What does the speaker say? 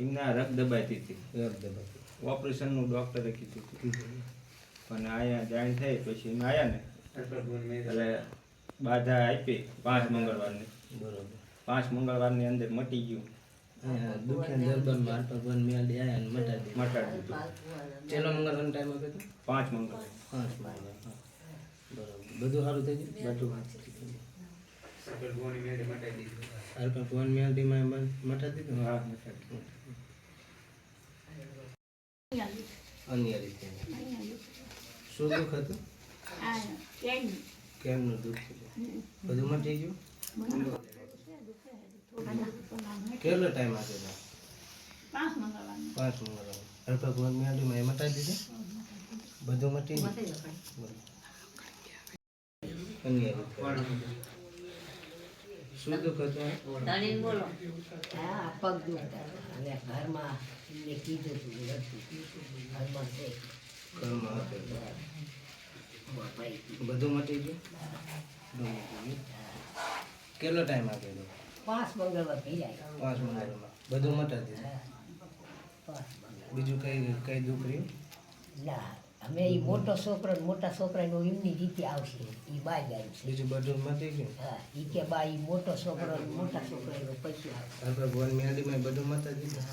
એમને રખ દબાતી હતી. રખ દબાતી ઓપરેશનનું ડૉક્ટરે કીધું હતું. પણ અહીંયા જાણ થઈ પછી એમ આવ્યા ને એટલે બાધા આપી પાંચ મંગળવારની. બરોબર. પાંચ મંગળવારની અંદર મટી ગયું. પાંચ મંગળવાર. પાંચ મંગળ બરોબર. બધું સારું થઈ ગયું? બધું પણ ભુવન મેળડીમાં મટાડી દીધું. હા મટાડી દીધું. અન્ય રીતે. શું દુઃખ હતું? કેમનું દુઃખ હતું બધું મટી ગયું? કેટલો ટાઈમ આપ્યો પાંચ મંગળવાર. પાંચ ભગવાન મેળડીમાં એ મટાડી દીધું? બધું મટી ગયું. અન્ય રીતે. શું દુઃખ હતું? ધણીને બોલો. હા પગ દુખતા અને ઘરમાં મેં કીધું હતું ઘરમાં છે. ઘરમાં હતું બધું મટી ગયું? બધું મટી ગયું? કેટલો ટાઈમ આપ્યો હતો પાંચ મંગળવાર થઈ જાય પાંચ મંગળવાર. બધું મટાતી બીજું કઈ કઈ દુઃખ રહ્યું? ના. અમે એ મોટો છોકરો ને મોટા છોકરાનો એમની રીતે આવશે. એ બાય જાય છે બીજું બધું મટી ગયું? હા એ કે બા એ મોટો છોકરો ને મોટા છોકરાનો પૈસા આવશે. આપણે ભુવન મેળડીમાં બધું મટાડી દીધું.